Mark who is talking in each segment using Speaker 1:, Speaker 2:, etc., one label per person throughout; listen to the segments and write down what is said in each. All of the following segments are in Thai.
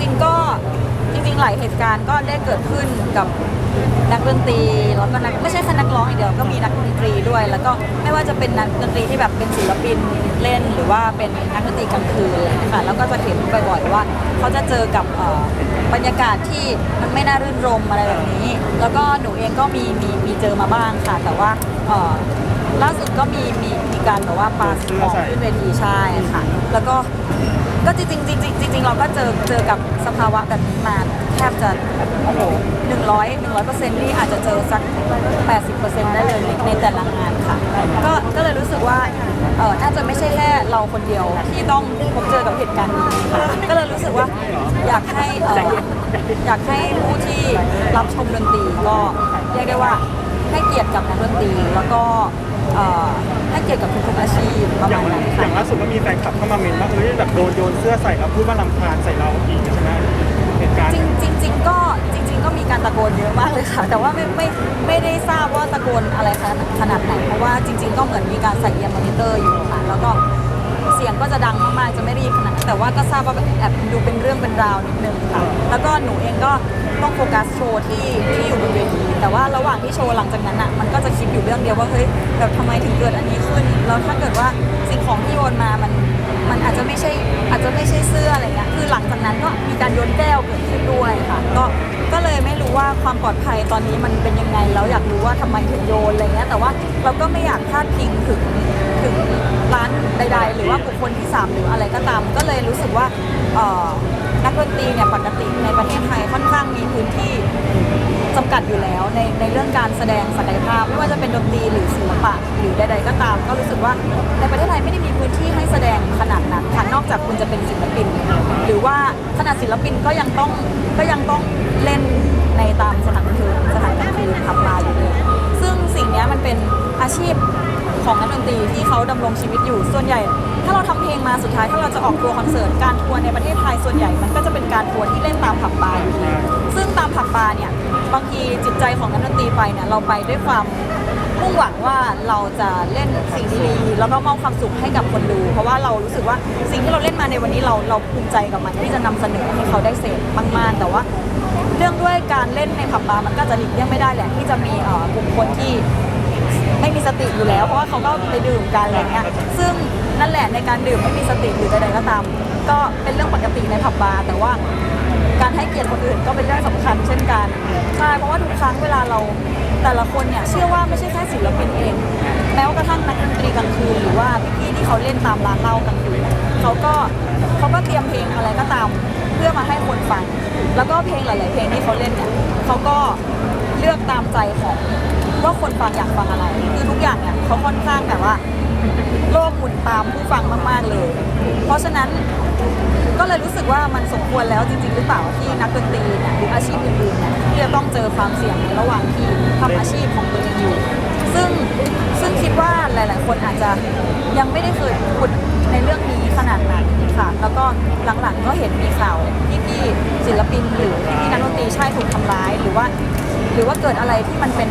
Speaker 1: ริง ๆ ก็จริง ๆ หลายเหตุการณ์ก็ได้เกิดขึ้นกับนักดนตรีแล้วก็นักไม่ใช่แค่นักร้องอย่างเดียวก็มีนักดนตรีด้วย แล้วก็ไม่ว่าจะเป็นนักดนตรีที่แบบเป็นศิลปินเล่น หรือว่าเป็นนักดนตรีกลางคืนอะไรอย่างเงี้ยค่ะแล้วก็จะเห็นบ่อยๆว่าเขาจะเจอกับเอ่อบรรยากาศที่มันไม่น่ารื่นรมอะไรแบบนี้ แล้วก็หนูเองก็มีมีมีเจอมาบ้างค่ะ แต่ว่าเอ่อล่าสุดก็มีมีมีการแบบว่าปาของขึ้นเวทีใช่ค่ะ แล้วก็ ก็จริงๆจริงจริงเราก็เจอเจอกับสภาวะแบบนี้มาแทบจะโอ้โหหนึ่งร้อยหนึ่งร้อยเปอร์เซ็นต์นี่อาจจะเจอสักแปดสิบเปอร์เซ็นต์ได้เลยในในแต่ละงานค่ะ ก็ก็เลยรู้สึกว่าเออน่าจะไม่ใช่แค่เราคนเดียวที่ต้องพบเจอกับเหตุการณ์นี้ค่ะก็เลยรู้สึกว่าอยากให้เอออยากให้ผู้ที่รับชมดนตรีก็เรียกได้ว่า ให้เกียรติกับนักดนตรีแล้วก็เอ่อให้เกียรติกับทุกๆอาชีพประ
Speaker 2: อย่า
Speaker 1: มาณ
Speaker 2: ง
Speaker 1: นั้น
Speaker 2: อ
Speaker 1: ค่ะ
Speaker 2: ย่างล่าสุดก็มีแฟนคลับเข้ามาเมนว่าเอ้ยแบบโดนโยนเสื้อใส่แล้วพูดว่าลำคาญใส่เราอีกใช่ไหมเหตุการณ์
Speaker 1: จริงจริงๆก็จริง ๆ ก็มีการตะโกนเยอะมากเลยค่ะ แต่ว่าไม่ไม่ไม่ได้ทราบว่าตะโกนอะไรขนาดขนาดไหนเพราะว่าจริง ๆ ก็เหมือนมีการใส่เอียร์มอนิเตอร์อยู่ค่ะแล้วก็เสียงก็จะดังมากๆจะไม่ได้ยินขนาดนั้นแต่ว่าก็ทราบว่าแบบแอบดูเป็นเรื่องเป็นราวนิดนึงค่ะแล้วก็หนูเองก็ต้องโฟกัสโชว์ที่ที่อยู่บนเวที แต่ว่าระหว่างที่โชว์หลังจากนั้นอะมันก็จะคิดอยู่เรื่องเดียวว่าเฮ้ยแบบทำไมถึงเกิดอันนี้ขึ้นแล้วถ้าเกิดว่าสิ่งของที่โยนมามันมันอาจจะไม่ใช่อาจจะไม่ใช่เสื้ออะไรเงี้ยคือหลังจากนั้นก็มีการโยนแก้วเกิดขึ้นด้วยค่ะ ก็ก็เลยไม่รู้ว่าความปลอดภัยตอนนี้มันเป็นยังไงแล้วอยากรู้ว่าทำไมถึงโยนอะไรเงี้ยแต่ว่าเราก็ไม่อยากพลาดพิงถึงถึงร้านใด ๆ หรือว่าบุคคลที่สามหรืออะไรก็ตาม ก็เลยรู้สึกว่าเออ นักดนตรีเนี่ยปกติในประเทศไทยค่อนข้างมีพื้นที่จำกัดอยู่แล้วในในเรื่องการแสดงศักยภาพ ไม่ว่าจะเป็นดนตรีหรือศิลปะหรือใด ๆ ก็ตาม ก็รู้สึกว่าในประเทศไทยไม่ได้มีพื้นที่ให้แสดงขนาดนั้นค่ะนอกจากคุณจะเป็นศิลปิน หรือว่าขนาดศิลปินก็ยังต้องก็ยังต้องเล่นในตามสถานบันเทิงสถานกลางคืนผับบาอยู่เลยซึ่งสิ่งนี้มันเป็นอาชีพ ของนักดนตรีที่เขาดำรงชีวิตอยู่ส่วนใหญ่ ถ้าเราทำเพลงมาสุดท้ายถ้าเราจะออกทัวร์คอนเสิร์ตการทัวร์ในประเทศไทยส่วนใหญ่มันก็จะเป็นการทัวร์ที่เล่นตามผับบาร์อยู่ดีซึ่งตามผับบาร์เนี่ยบางทีจิตใจของนักดนตรีไปเนี่ยเราไปด้วยความมุ่งหวังว่าเราจะเล่นสิ่งดีๆแล้วก็มอบความสุขให้กับคนดู เพราะว่าเรารู้สึกว่าสิ่งที่เราเล่นมาในวันนี้เราเราภูมิใจกับมันที่จะนำเสนอให้เขาได้เสพมากๆแต่ว่า เรื่องด้วยการเล่นในผับบาร์มันก็จะหลีกเลี่ยงไม่ได้แหละที่จะมีเอ่อกลุ่มคนที่ ติอยู่แล้ว เพราะว่าเขาก็ไปดื่มกันอะไรเงี้ยซึ่งนั่นแหละในการดื่มไม่มีสติหรือใดๆก็ตาม ก็เป็นเรื่องปกติในผับบาร์แต่ว่าการให้เกียรติคนอื่นก็เป็นเรื่องสำคัญเช่นกันใช่เพราะว่าทุกครั้งเวลาเราแต่ละคนเนี่ยเชื่อว่าไม่ใช่แค่ศิลปินเอง แม้ว่ากระทั่งนักดนตรีกลางคืนหรือว่าพี่ๆที่เขาเล่นตามร้านเหล้ากลางคืนเขาก็เขาก็เตรียมเพลงอะไรก็ตาม เพื่อมาให้คนฟัง แล้วก็เพลงหลาย ๆ เพลงที่เขาเล่นเนี่ยเขาก็เลือกตามใจของ ว่าคนฟังอยากฟังอะไร คือทุกอย่างเนี่ยเขาค่อนข้างแบบว่า โลกหมุนตามผู้ฟังมากๆเลย เพราะฉะนั้นก็เลยรู้สึกว่ามันสมควรแล้วจริง ๆ หรือเปล่าที่นักดนตรีเนี่ยหรืออาชีพอื่นๆเนี่ยที่จะต้องเจอความเสี่ยงในระหว่างที่ทำอาชีพของตัวเองอยู่ ซึ่งซึ่งคิดว่าหลาย ๆ คนอาจจะยังไม่ได้เคยพูดในเรื่องนี้ขนาดนั้นค่ะ แล้วก็หลังๆก็เห็นมีข่าวพี่ๆศิลปินหรือพี่นักดนตรีใช่ถูกทำร้าย หรือว่า หรือว่าเกิดอะไรที่มันเป็น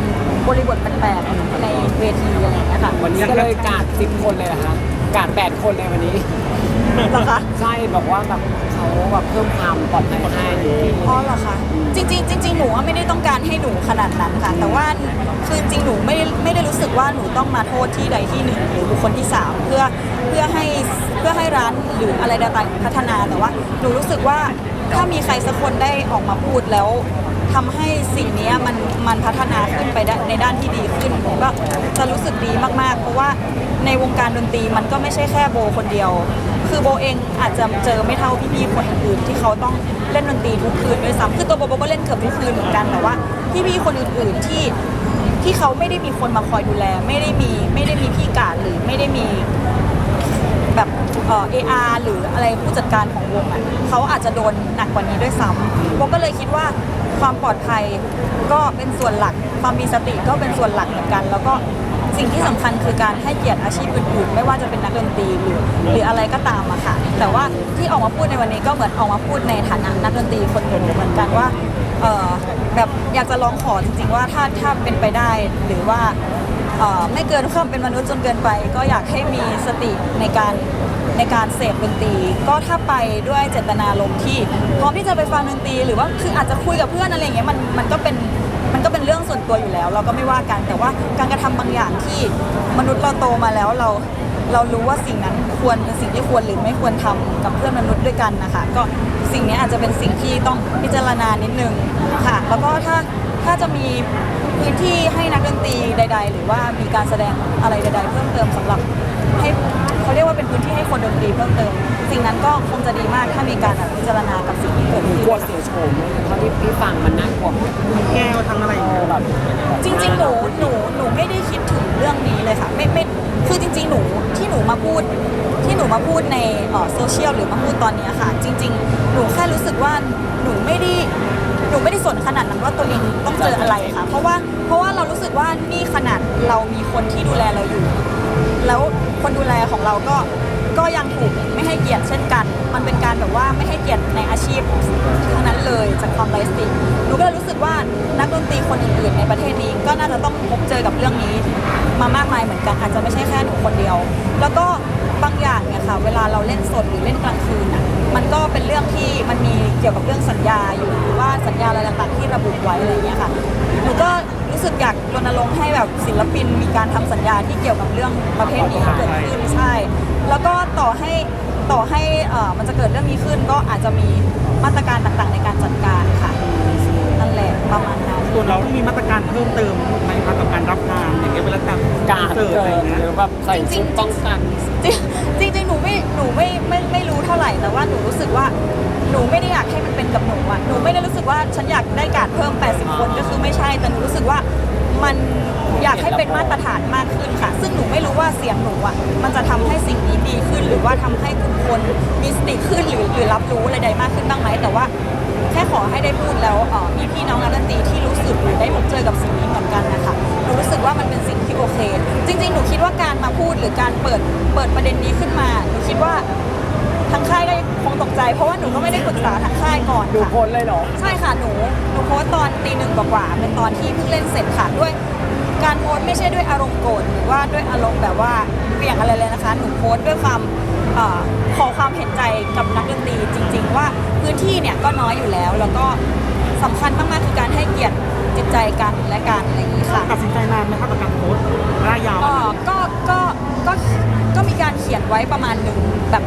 Speaker 1: บริบทแปลกๆในเวทีอะไรอย่างเงี้ยค่ะ
Speaker 3: วันนี้ก็เลยกาดสิบคนเลยนะคะกาดแปดคนเลยวันนี้
Speaker 1: เหรอคะ
Speaker 3: ใช่บอกว่าแบบเขาแบบเพิ่มความปลอดภัยให้
Speaker 1: อ๋อเหรอคะจริงๆจริงๆหนูว่าไม่ได้ต้องการให้หนูขนาดนั้นค่ะ แต่ว่าคือจริงๆหนูไม่ได้ไม่ได้รู้สึกว่าหนูต้องมาโทษที่ใดที่หนึ่งหรือบุคคลที่สามเพื่อเพื่อให้เพื่อให้ร้านหรืออะไรต่างๆพัฒนาแต่ว่าหนูรู้สึกว่า ถ้ามีใครสักคนได้ออกมาพูดแล้วทำให้สิ่งนี้มันมันพัฒนาขึ้นไปได้ในด้านที่ดีขึ้นหนูก็จะรู้สึกดีมากๆ เพราะว่าในวงการดนตรีมันก็ไม่ใช่แค่โบคนเดียว คือโบเองอาจจะเจอไม่เท่าพี่ๆคนอื่นที่เขาต้องเล่นดนตรีทุกคืนด้วยซ้ำคือตัวโบโบก็เล่นเกือบทุกคืนเหมือนกันแต่ว่าพี่ๆคนอื่นๆที่ที่เขาไม่ได้มีคนมาคอยดูแล ไม่ได้มีไม่ได้มีพี่การหรือไม่ได้มีแบบ เอ่อ AR หรืออะไรผู้จัดการของวงอะเขาอาจจะโดนหนักกว่านี้ด้วยซ้ำโบก็เลยคิดว่าความปลอดภัยก็เป็นส่วนหลัก ความมีสติก็เป็นส่วนหลักเหมือนกัน แล้วก็สิ่งที่สำคัญคือการให้เกียรติอาชีพอื่นๆ ไม่ว่าจะเป็นนักดนตรีหรือหรืออะไรก็ตามอะค่ะ แต่ว่าที่ออกมาพูดในวันนี้ก็เหมือนออกมาพูดในฐานะนักดนตรีคนหนึ่งเหมือนกันว่าแบบอยากจะร้องขอจริงๆว่าถ้าถ้าเป็นไปได้หรือว่า เอ่อไม่เกินความเป็นมนุษย์จนเกินไป ก็อยากให้มีสติในการในในการเสพดนตรี ก็ถ้าไปด้วยเจตนารมณ์ที่พร้อมที่จะไปฟังดนตรี หรือว่าคืออาจจะคุยกับเพื่อนอะไรอย่างเงี้ยมันมันก็เป็นมันก็เป็นเรื่องส่วนตัวอยู่แล้ว เราก็ไม่ว่ากันแต่ว่าการกระทำบางอย่างที่มนุษย์เราโตมาแล้วเราเรารู้ว่าสิ่งนั้นควรเป็นสิ่งที่ควรหรือไม่ควรทำกับเพื่อนมนุษย์ด้วยกันนะคะก็ สิ่งนี้อาจจะเป็นสิ่งที่ต้องพิจารณานิดนึงค่ะ แล้วก็ถ้าถ้าจะมีพื้นที่ให้นักดนตรีใด ๆ หรือว่ามีการแสดงอะไรใด ๆ เพิ่มเติมสำหรับให้เขาเรียกว่าเป็นพื้นที่ให้คนดนตรีเพิ่มเติม สิ่งนั้นก็คงจะดีมากถ้ามีการแบบพิจารณากับสิ่งที่เกิด
Speaker 3: หนู
Speaker 1: ขึ้น
Speaker 3: กลัวเสียโฉมเลยเพราะที่พี่ฟังมันน่ากลัว
Speaker 2: แก้วทั้งอะไรอย่าง
Speaker 3: เอ
Speaker 2: เงี้
Speaker 3: อยแบบ
Speaker 1: จริงๆหนูหนูหนูไม่ได้คิดถึงเรื่องนี้เลยค่ะไม่ไม่ คือจริง ๆ หนูที่หนูมาพูดที่หนูมาพูดในโซเชียลหรือมาพูดตอนนี้ค่ะ จริง ๆ หนูแค่รู้สึกว่าหนูไม่ได้หนูไม่ได้สนขนาดนั้นว่าตัวเองต้องเจออะไรค่ะ เพราะว่าเพราะว่าเรารู้สึกว่านี่ขนาดเรามีคนที่ดูแลเราอยู่ แล้วคนดูแลของเราก็ก็ยังถูกไม่ให้เกียรติเช่นกัน มันเป็นการแบบว่าไม่ให้เกียรติในอาชีพทั้งนั้นเลยจากความไร้สติหนูก็เลยรู้สึกว่านักดนตรีคนอื่นๆในประเทศนี้ก็น่าจะต้องพบเจอกับเรื่องนี้ มามากมายเหมือนกันอาจจะไม่ใช่แค่หนูคนเดียว แล้วก็บางอย่างเนี่ยค่ะ เวลาเราเล่นสดหรือเล่นกลางคืนอะมันก็เป็นเรื่องที่มันมีเกี่ยวกับเรื่องสัญญาอยู่หรือว่าสัญญาอะไรต่างๆที่ระบุไว้อะไรอย่างเงี้ยค่ะหนูก็รู้สึกอยากรณรงค์ให้แบบศิลปินมีการทำสัญญาที่เกี่ยวกับเรื่องประเภทนี้เกิดขึ้นใช่ แล้วก็ต่อให้ต่อให้เอ่อมันจะเกิดเรื่องนี้ขึ้นก็อาจจะมีมาตรการต่างๆในการจัดการค่ะนั่นแหละ ประมาณนั้น
Speaker 2: ส่วนเราที่มีมาตรการเพิ่มเติมไหมครับกับการรับงานอย่างเงี้ยเวลาจัด
Speaker 3: การ
Speaker 2: เสิร์ฟ
Speaker 3: เกิ
Speaker 2: อะไรอย่าง
Speaker 3: น
Speaker 2: เงี้ย
Speaker 3: หรือแบบใส่ชุดป้องกัน
Speaker 1: จริงจริงๆหนูไม่หนูไม่ไม่ไม่รู้เท่าไหร่แต่ว่าหนูรู้สึกว่าหนูไม่ได้อยากให้มันเป็นกับหนูอะหนูไม่ได้รู้สึกว่าฉันอยากได้การเพิ่ม 80 คนก็คือไม่ใช่ แต่หนูรู้สึกว่ามันอยากให้เป็นมาตรฐานมากขึ้นค่ะ ซึ่งหนูไม่รู้ว่าเสียงหนูอะมันจะทำให้สิ่งนี้ดีขึ้น หรือว่าทำให้ทุกคนมีสติขึ้นหรือหรือรับรู้อะไรใดมากขึ้นบ้างไหมแต่ว่า แค่ขอให้ได้พูดแล้วเอ่อมีพี่น้องนักดนตรีที่รู้สึกหรือได้พบเจอกับสิ่งนี้เหมือนกันนะคะหนูรู้สึกว่ามันเป็นสิ่งที่โอเค จริง ๆ หนูคิดว่าการมาพูดหรือการเปิดเปิดประเด็นนี้ขึ้นมาหนูคิดว่าทางค่ายก็คงตกใจ เพราะว่าหนูก็ไม่ได้ปรึกษาทางค่ายก่อน
Speaker 3: ดู
Speaker 1: ค่ะ
Speaker 3: พ้นเลยเหรอ
Speaker 1: ใช่ค่ะหนูหนูโพสต์ตอนตีหนึ่งกว่าๆเป็นตอนที่เพิ่งเล่นเสร็จค่ะด้วย การโพสต์ไม่ใช่ด้วยอารมณ์โกรธหรือว่าด้วยอารมณ์แบบว่าเบี่ยงอะไรเลยนะคะ หนูโพสต์ด้วยความเอ่อขอความเห็นใจกับนักดนตรีจริง ๆ ว่า พื้นที่เนี่ยก็น้อยอยู่แล้ว แล้วก็สำคัญมากๆคือการให้เกียรติจิตใจกันและกันอะไรอย่างนี้ค่ะ
Speaker 2: ตัดสินใจนานไหมครับกับการโพสต์ร่ายยาว
Speaker 1: ก็ก็ก็ก็ก็มีการเขียนไว้ประมาณหนึ่งแบบ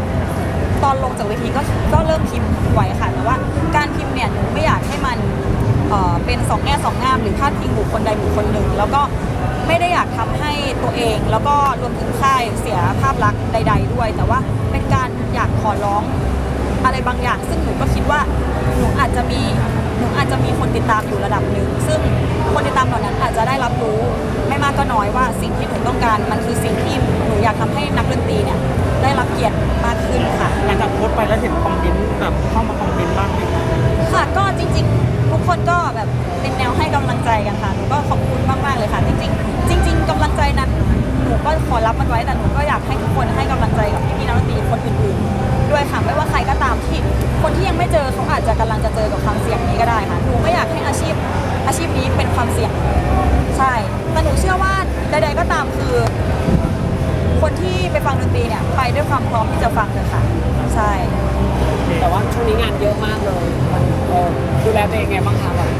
Speaker 1: ตอนลงจากเวทีก็ก็เริ่มพิมพ์ไว้ค่ะแต่ว่าการพิมพ์เนี่ยหนูไม่อยากให้มันเอ่อเป็นสองแง่สองงามหรือพาดพิงบุคคลใดบุคคลหนึ่ง แล้วก็ไม่ได้อยากทำให้ตัวเอง แล้วก็รวมถึงค่ายเสียภาพลักษณ์ใด ๆ ด้วย แต่ว่าเป็นการอยากขอร้อง อะไรบางอย่าง ซึ่งหนูก็คิดว่าหนูอาจจะมีหนูอาจจะมีคนติดตามอยู่ระดับหนึ่งซึ่งคนติดตามเหล่านั้นอาจจะได้รับรู้ไม่มากก็น้อยว่าสิ่งที่หนูต้องการมันคือสิ่งที่หนูอยากทำให้นักดนตรีเนี่ยได้รับเกียรติมากขึ้นค่ะ
Speaker 2: หลังจากโพสต์ไปแล้วเห็นคอมเมนต์แบบเข้ามาคอมเมนต์บ้างไหมครับ
Speaker 1: ค่ะก็จริง ๆ ทุกคนก็แบบเป็นแนวให้กำลังใจกันค่ะหนูก็ขอบคุณมากๆเลยค่ะ จริง ๆ จริง ๆกำลังใจนั้นหนูก็ขอรับมันไว้แต่หนูก็อยากให้ทุกคนให้กำลังใจ จจะกำลังจะเจอกับความเสี่ยงนี้ก็ได้ค่ะหนูไม่อยากให้อาชีพอาชีพนี้เป็นความเสี่ยง ใช่แต่หนูเชื่อว่าใดๆก็ตามคือ คนที่ไปฟังดนตรีเนี่ยไปด้วยความพร้อมที่จะฟังเลยค่ะ ใช่
Speaker 3: แต่ว่าช่วงนี้งานเยอะมากเลยเออดูแลตัวเองไงบ้างคะแบบ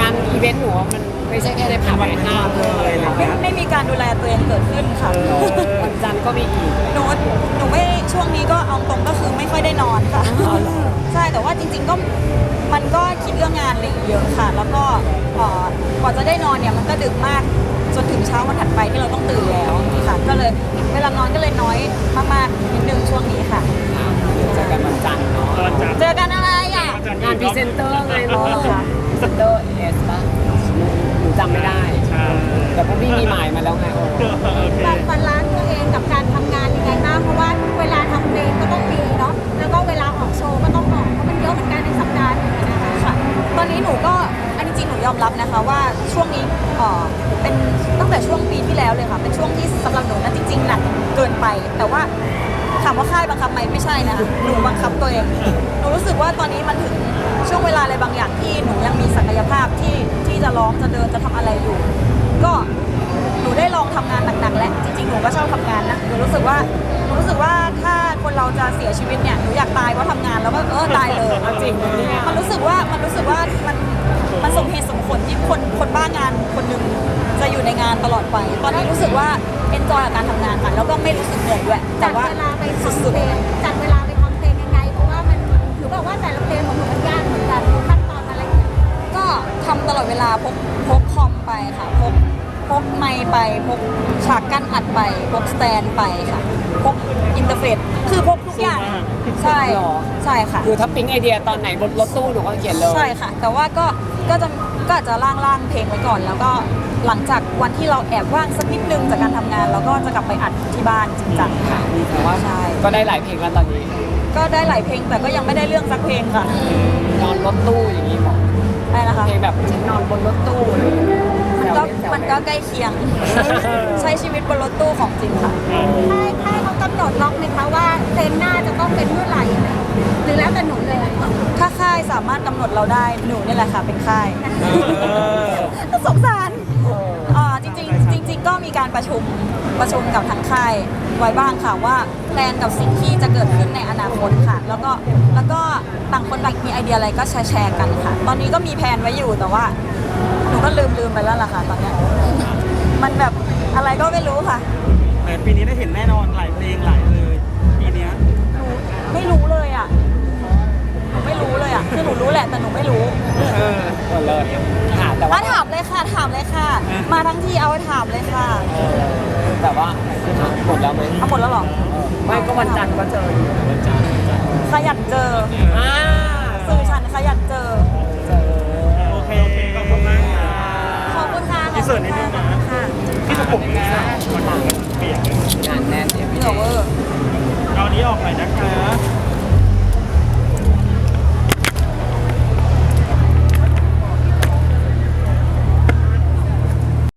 Speaker 3: งานอีเวนต์หนูมัน ไม่ใช่แค่ได้ผ่านไปห้าเลย
Speaker 1: ไม่ไม่มีการดูแลตัวเองเกิดขึ้นค่ะ
Speaker 3: วันจันทร์ก็มีอีก
Speaker 1: หนูหนูไม่ช่วงนี้ก็เอาตรงก็คือไม่ค่อยได้นอนค่ะ
Speaker 3: อ๋อเหรอ
Speaker 1: ใช่แต่ว่าจริง ๆก็มันก็คิดเรื่องงานอะไรอีกเยอะค่ะ แล้วก็เอ่อกว่าจะได้นอนเนี่ยมันก็ดึกมากจนถึงเช้าวันถัดไปที่เราต้องตื่นแล้วค่ะก็เลยเวลานอนก็เลยน้อยมากๆนิดนึงช่วงนี้ค่ะ
Speaker 3: เจอกันวันจันทร์เนาะ
Speaker 2: ตอนจัด
Speaker 1: เจอกันอะไรอะ
Speaker 3: งานพรีเซนเตอร์ไง
Speaker 1: อ๋
Speaker 3: เนาะ
Speaker 1: อค่ะ
Speaker 3: พรีเซนเตอร์เอสป่ะหนู จำไม่ได้
Speaker 2: ใช่
Speaker 3: แต่พวกพี่มีหมายมาแล้วไง โอ้
Speaker 2: โอเค
Speaker 4: แบบบาลานซ์ตัวเองกับการทำงานยังไงบ้างเพราะว่าเวลาทำเพลง อง
Speaker 1: จะเดินจะทำอะไรอยู่ ก็หนูได้ลองทำงานหนักๆแล้วจริงๆหนูก็ชอบทำงานนะหนูรู้สึกว่าหนูรู้สึกว่าถ้าคนเราจะเสียชีวิตเนี่ยหนูอยากตายเพราะทำงานแล้วก็เออตายเลย
Speaker 3: เอาจริงเหรอเนี่ย
Speaker 1: มันรู้สึกว่ามันรู้สึกว่ามันมันสมเหตุสมผลที่คนคนบ้างานคนหนึ่งจะอยู่ในงานตลอดไป ตอนนี้รู้สึกว่าเอนจอยกับการทำงานค่ะแล้วก็ไม่รู้สึกเหนื่อยด้วยแต่
Speaker 4: จัด
Speaker 1: ว่า
Speaker 4: เวลาไป
Speaker 1: สุ
Speaker 4: ทำ
Speaker 1: ด
Speaker 4: เพลงจัด นไป
Speaker 1: ค่ะพกอินเทอร์เฟซคือพกทุกอย่างใช่
Speaker 3: หรอ
Speaker 1: ใช่ค่ะ
Speaker 3: คือถ้าปิ๊งไอเดียตอนไหนบนรถตู้หนูก็เขียนเลย
Speaker 1: ใช่ค่ะ แต่ว่าก็ก็จะก็อาจจะล่างล่างๆเพลงไว้ก่อน แล้วก็หลังจากวันที่เราแอบว่างสักนิดนึงจากการทำงาน แล้วก็จะกลับไปอัดที่บ้านจริงจังค่ะ
Speaker 3: แต่ว่า
Speaker 1: ใช่
Speaker 3: ก็ได้หลายเพลงแล้วตอนนี้
Speaker 1: ก็ได้หลายเพลงแต่ก็ยังไม่ได้เรื่องสักเพลงค่ะ
Speaker 3: นอนรถตู้อย่างนี้บอก
Speaker 1: ได้นะคะ
Speaker 3: เพลงแบบฉันนอนบนรถตู้อะไรอย่างเงี้ย
Speaker 1: มันก็
Speaker 3: แซวเล่แซว
Speaker 1: มัน
Speaker 3: เล่
Speaker 1: ก็ใกล้เคียง ใช้ชีวิตบนรถตู้ของจริงค่ะ
Speaker 4: ค่ายค่ายเขากำหนดล็อกไหมคะว่าเพลงหน้าจะต้องเป็นเมื่อไหร่อะไรหรือแล้วแต่หนูเลย
Speaker 1: ถ้าค่ายสามารถกำหนดเราได้หนูนี่แหละค่ะเป็นค่ายสงสารอ่าจริงๆจริง ๆ ก็มีการประชุมประชุมกับทางค่ายไว้บ้างค่ะว่าแพลนกับสิ่งที่จะเกิดขึ้นในอนาคตค่ะ แล้วก็แล้วก็ต่างคนต่างมีไอเดียอะไรก็แชร์แชร์กันค่ะ ตอนนี้ก็มีแผนไว้อยู่แต่ว่าหนู ก็ลืมลืมไปแล้วล่ะค่ะตอนเนี้ยมันแบบอะไรก็ไม่รู้ค่ะ
Speaker 2: แต่ปีนี้ได้เห็นแน่นอนหลายเพลงหลายเลย ปีเนี้ย
Speaker 1: หนูไม่รู้เลยอะหนูไม่รู้เลยอะคือหนูรู้แหละแต่หนูไม่รู้
Speaker 2: เออ
Speaker 3: เออเลิศค่ะแต่ว่า
Speaker 1: มาถามเลยค่ะถามเลยค่ะ มาทั้งทีเอาถามเลยค่ะ
Speaker 3: เออแต่ว่าหมดแล้วไหม
Speaker 1: เอาหมดแล้วเหรอ
Speaker 3: ไม่ก็วันจันทร์ก็เจออยู่วันจันทร์
Speaker 1: ขยันเจอ
Speaker 3: อ่า
Speaker 1: สื่อฉันขยันเจอ
Speaker 2: ผมนะเปียก
Speaker 3: งานแน่นเดี๋ย
Speaker 1: พี่เวอร์
Speaker 2: เอาอันนี้ออกหน่อยนะคะ